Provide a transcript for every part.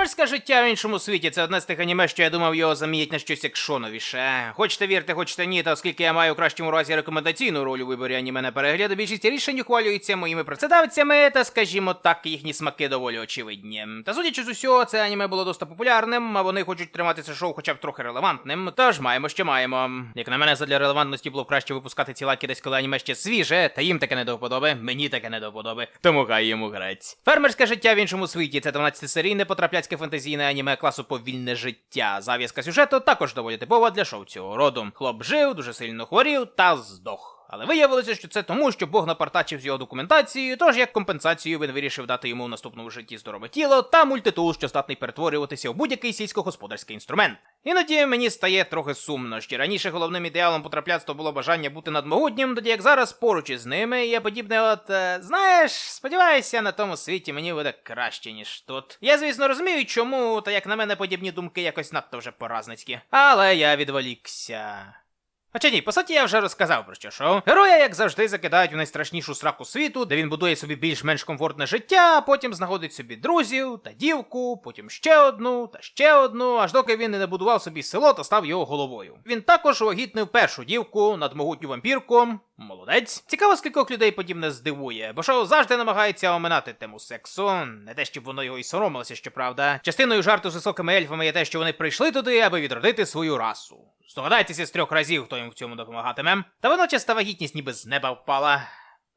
Фермерське життя в іншому світі це одне з тих аніме, що я думав його замінять на щось екшоновіше. Хочете вірте, хочете ні, та оскільки я маю в кращому разі рекомендаційну роль у виборі аніме на перегляд, більшість рішень ухвалюється моїми працедавцями, та скажімо так, їхні смаки доволі очевидні. Та судячи з усього, це аніме було досить популярним, а вони хочуть тримати це шоу хоча б трохи релевантним. Тож маємо, що маємо. Як на мене, задля релевантності було б краще випускати ці лаки десь коли аніме ще свіже, та їм таке не до вподоби, мені таке не до вподоби, тому хай йому грець. Фермерське життя в іншому світі це 12-серійне потрапляцьке фентезійне аніме класу повільне життя. Зав'язка сюжету також доволі типова для шоу цього роду. Хлоп жив, дуже сильно хворів та здох. Але виявилося, що це тому, що Бог напартачив з його документацією, тож як компенсацію він вирішив дати йому в наступному житті здорове тіло та мультитул, що здатний перетворюватися в будь-який сільськогосподарський інструмент. Іноді мені стає трохи сумно, що раніше головним ідеалом потрапляцтва було бажання бути надмогутнім, тоді як зараз поруч із ними є подібне, от е, знаєш, сподіваюся, на тому світі мені буде краще, ніж тут. Я, звісно, розумію, чому, та як на мене подібні думки якось надто вже поразницькі. Але я відволікся. Хоча ні, по суті, я вже розказав про що шоу. Героя, як завжди, закидають в найстрашнішу сраку світу, де він будує собі більш-менш комфортне життя, а потім знаходить собі друзів та дівку, потім ще одну та ще одну, аж доки він не набудував собі село та став його головою. Він також вагітнив першу дівку над могутню вампірку. Молодець. Цікаво, скількох людей подібне здивує, бо шоу завжди намагається оминати тему сексу. Не те, щоб воно його і соромилося, щоправда. Частиною жарту з високими ельфами є те, що вони прийшли туди, аби відродити свою расу. Здогадайтеся з трьох разів, хто їм в цьому допомагатиме. Та водночас та вагітність ніби з неба впала.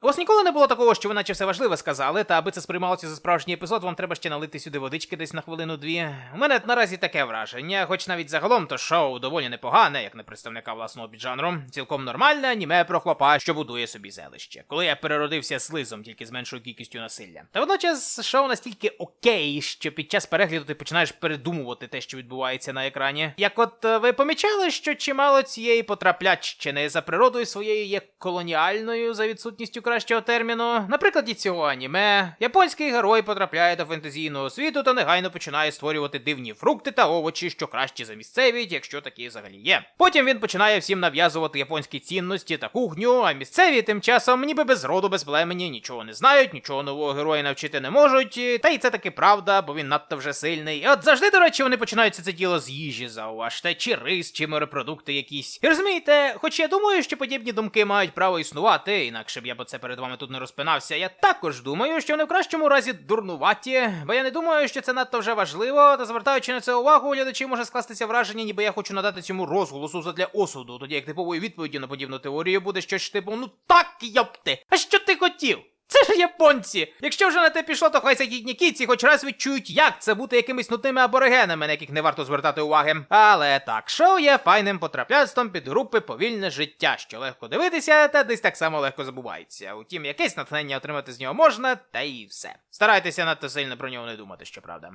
У вас ніколи не було такого, що ви наче все важливе сказали, та аби це сприймалося за справжній епізод, вам треба ще налити сюди водички десь на хвилину-дві. У мене наразі таке враження, хоч навіть загалом то шоу доволі непогане, як на представника власного піджанру. Цілком нормальне аніме про хлопа, що будує собі зелище. Коли я переродився слизом тільки з меншою кількістю насилля. Та водночас шоу настільки окей, що під час перегляду ти починаєш передумувати те, що відбувається на екрані. Як от е, ви помічали, що чимало цієї потрапляччини за природою своєю є колоніальною за відсутністю кращого терміну. На прикладі цього аніме, японський герой потрапляє до фентезійного світу та негайно починає створювати дивні фрукти та овочі, що кращі за місцеві, якщо такі взагалі є. Потім він починає всім нав'язувати японські цінності та кухню, а місцеві тим часом ніби без роду, без племені, нічого не знають, нічого нового героя навчити не можуть. Та й це таки правда, бо він надто вже сильний. І От завжди, до речі, вони починають це діло з їжі, зауважте, чи рис, чи морепродукти якісь. І розумієте, хоч я думаю, що подібні думки мають право існувати, інакше б я б це перед вами тут не розпинався. Я також думаю, що вони в кращому разі дурнуваті, бо я не думаю, що це надто вже важливо, та звертаючи на це увагу, глядачі може скластися враження, ніби я хочу надати цьому розголосу задля осуду, тоді як типовою відповіді на подібну теорію буде щось типу, ну так йопти, а що ти хотів? Це ж японці! Якщо вже на те пішло, то хай сидітні кіці хоч раз відчують, як це бути якимись нудними аборигенами, на яких не варто звертати уваги. Але так, шоу є файним потрапляцтвом під групи повільне життя, що легко дивитися, та десь так само легко забувається. Утім, якесь натхнення отримати з нього можна, та і все. Старайтеся надто сильно про нього не думати, щоправда.